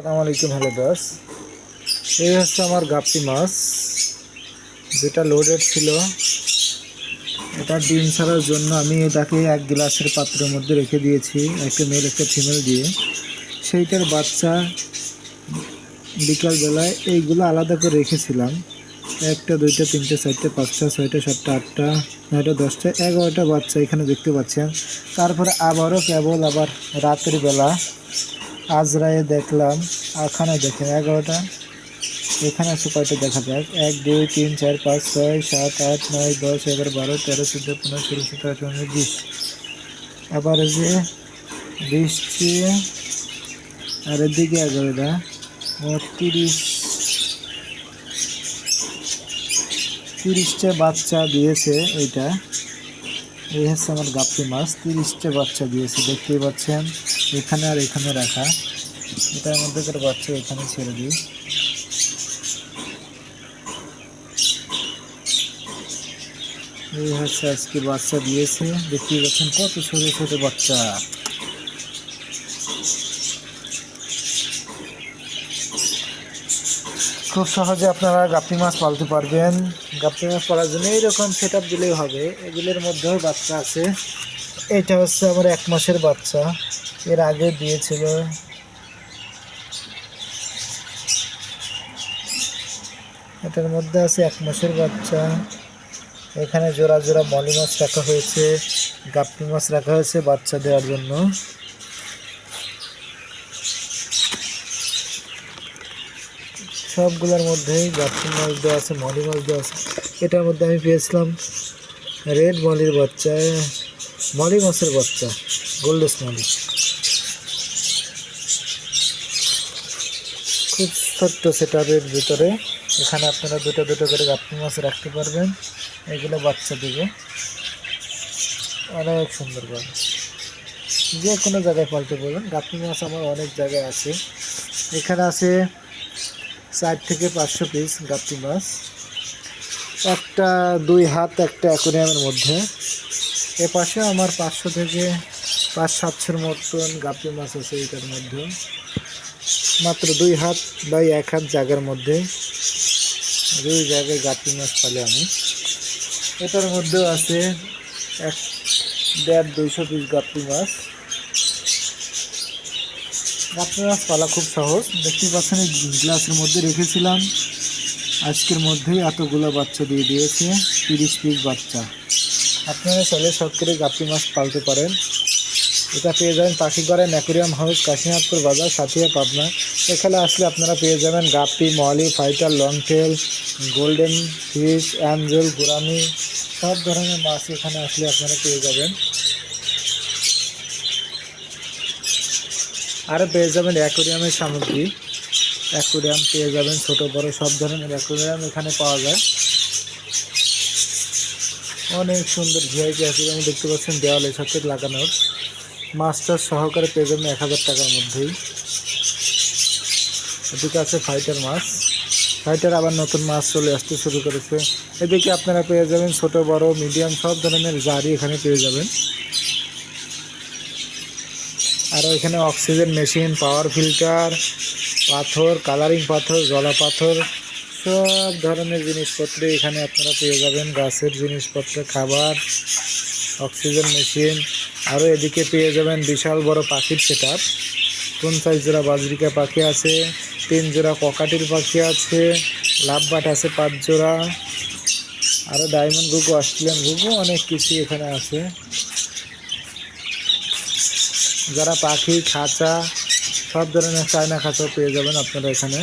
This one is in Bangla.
সালাম আলাইকুম, হ্যালো দাস এই হচ্ছে আমার গাপ্পি মাছ, যেটা লোডেড ছিল। এটা ডিম ছাড়ার জন্য আমি এটাকে এক গ্লাসের পাত্রের মধ্যে রেখে দিয়েছি, একটা মেল একটা ফিমেল দিয়ে। সেইটার বাচ্চা বিকালবেলায় এইগুলো আলাদা করে রেখেছিলাম। একটা, দুইটা, তিনটে, চারটে, পাঁচটা, ছয়টা, সাতটা, আটটা, নয়টা, দশটা, এগারোটা বাচ্চা এখানে দেখতে পাচ্ছেন। তারপরে আবারও কেবল আবার রাতের বেলা আজরায়ে দেখলাম এখানে দেখেন এগারোটা। এখানে আছে কয়টা দেখা যাক। এক, দুই, তিন, চার, পাঁচ, ছয়, সাত, আট, নয়, দশ, এগারো, বারো, তেরো, চোদ্দ, পনেরো, ষোলো, সতেরো, আঠারো, উনিশ, বিশ। আবার যে বৃষ্টি, আর এদিকে এগারোটা। তিরিশ, তিরিশটা বাচ্চা দিয়েছে এইটা। এই হচ্ছে আমার গাপ্পি মাছ, তিরিশটা বাচ্চা দিয়েছে, দেখতেই পাচ্ছেন। এখানে আর এখানে রাখা। এটার মধ্যে করে বাচ্চা এখানে ছেড়ে দিই। এই হচ্ছে আজকে বাচ্চা দিয়েছে। দেখতেই পাচ্ছেন কত ছোটো ছোটো বাচ্চা। খুব সহজে আপনারা গাপ্পি মাছ পালতে পারবেন। গাপ্পি মাছ পালার জন্য এইরকম সেট আপ দিলেই হবে। এগুলোর মধ্যেও বাচ্চা আছে। এটা হচ্ছে আমার এক মাসের বাচ্চা। এর আগে দিয়েছিল। এটার মধ্যে আছে এক মাসের বাচ্চা। এখানে জোড়া জোড়া মলি মাছ রাখা হয়েছে। গাপ্পি মাছ রাখা হয়েছে বাচ্চা দেওয়ার জন্য। সবগুলোর মধ্যেই গাপ্পি মাছ দেওয়া আছে, মলি মাছ দেওয়া আছে। এটার মধ্যে আমি পেয়েছিলাম রেড মলির বাচ্চা মলি মাছের বাচ্চা, গোল্ডেস মলি। খুব ছোট্ট সেটারের ভিতরে, এখানে আপনারা দুটো দুটো করে গাপ্পি মাছ রাখতে পারবেন। এগুলো বাচ্চা দেবে। অনেক সুন্দর সুন্দরভাবে যে কোনো জায়গায় পাল্টে পারবেন। গাপ্পি মাছ আমার অনেক জায়গায় আছে। এখানে আছে চার থেকে পাঁচশো পিস গাপ্পি মাছ। একটা দুই হাত, একটা অ্যাকোরিয়ামের মধ্যে। এ পাশে আমার পাঁচশো থেকে পাঁচ সাতশোর মতন গাপ্পি মাছ আছে এটার মধ্যে। মাত্র দুই হাত বা এক হাত জায়গার মধ্যে। দুই জায়গায় গাপ্পি মাছ পালে আমি। এটার মধ্যেও আছে এক, দেড়, দুইশো পিস গাপ্পি মাছ। মাছ পালা খুব সহজ। দেখতে পাচ্ছেন, এই গ্লাসের মধ্যে রেখেছিলাম। আজকের মধ্যেই এতগুলো বাচ্চা দিয়ে দিয়েছে, তিরিশ পিস বাচ্চা। আপনারা চাইলে সব করে গাপ্পি মাছ পালতে পারেন। এটা পেয়ে যাবেন পাখিগড়ের অ্যাকুরিয়াম হাউস, কাশিনাথপুর বাজার, সাথিয়া, পাবনা। এখানে আসলে আপনারা পেয়ে যাবেন guppy, molly, fighter, longtail, golden fish, angel gourami সব ধরনের মাছ এখানে আসলে আপনারা পেয়ে যাবেন। আর পেয়ে যাবেন অ্যাকোরিয়ামের সামগ্রী। অ্যাকোরিয়াম পেয়ে যাবেন ছোট, বড়, সব ধরনের অ্যাকোরিয়াম এখানে পাওয়া যায়। অনেক সুন্দর ভিআইপি অ্যাকোরিয়াম দেখতে পাচ্ছেন দেওয়ালের সাথে লাগানোর। মাস্টার সহকারে পেয়ে যাবেন এক হাজার টাকার মধ্যেই। এদিকে আছে ফাইটার মাছ। ফাইটার আবার নতুন মাছ চলে আসতে শুরু করেছে। এদিকে আপনারা পেয়ে যাবেন ছোট, বড় মিডিয়াম সব ধরনের জারি এখানে পেয়ে যাবেন। আরও এখানে অক্সিজেন মেশিন পাওয়ার ফিল্টার পাথর কালারিং পাথর, জলা পাথর, সব ধরনের জিনিসপত্র এখানে আপনারা পেয়ে যাবেন। গাছের জিনিসপত্র, খাবার, অক্সিজেন মেশিন। আরও এদিকে পেয়ে যাবেন বিশাল বড় পাখির সেট আপ কোন সাইজ জোড়া বাজরিকা পাখি আছে? তিন জোড়া ককাটির পাখি আছে। লাভবাট আছে পাঁচ জোড়া। আরও ডায়মন্ড ঘুঘু অস্ট্রেলিয়ান ঘুঘু, অনেক কিছু এখানে আছে। যারা পাখি খাঁচা সব ধরনের চায়না খাঁচাও পেয়ে যাবেন আপনারা এখানে।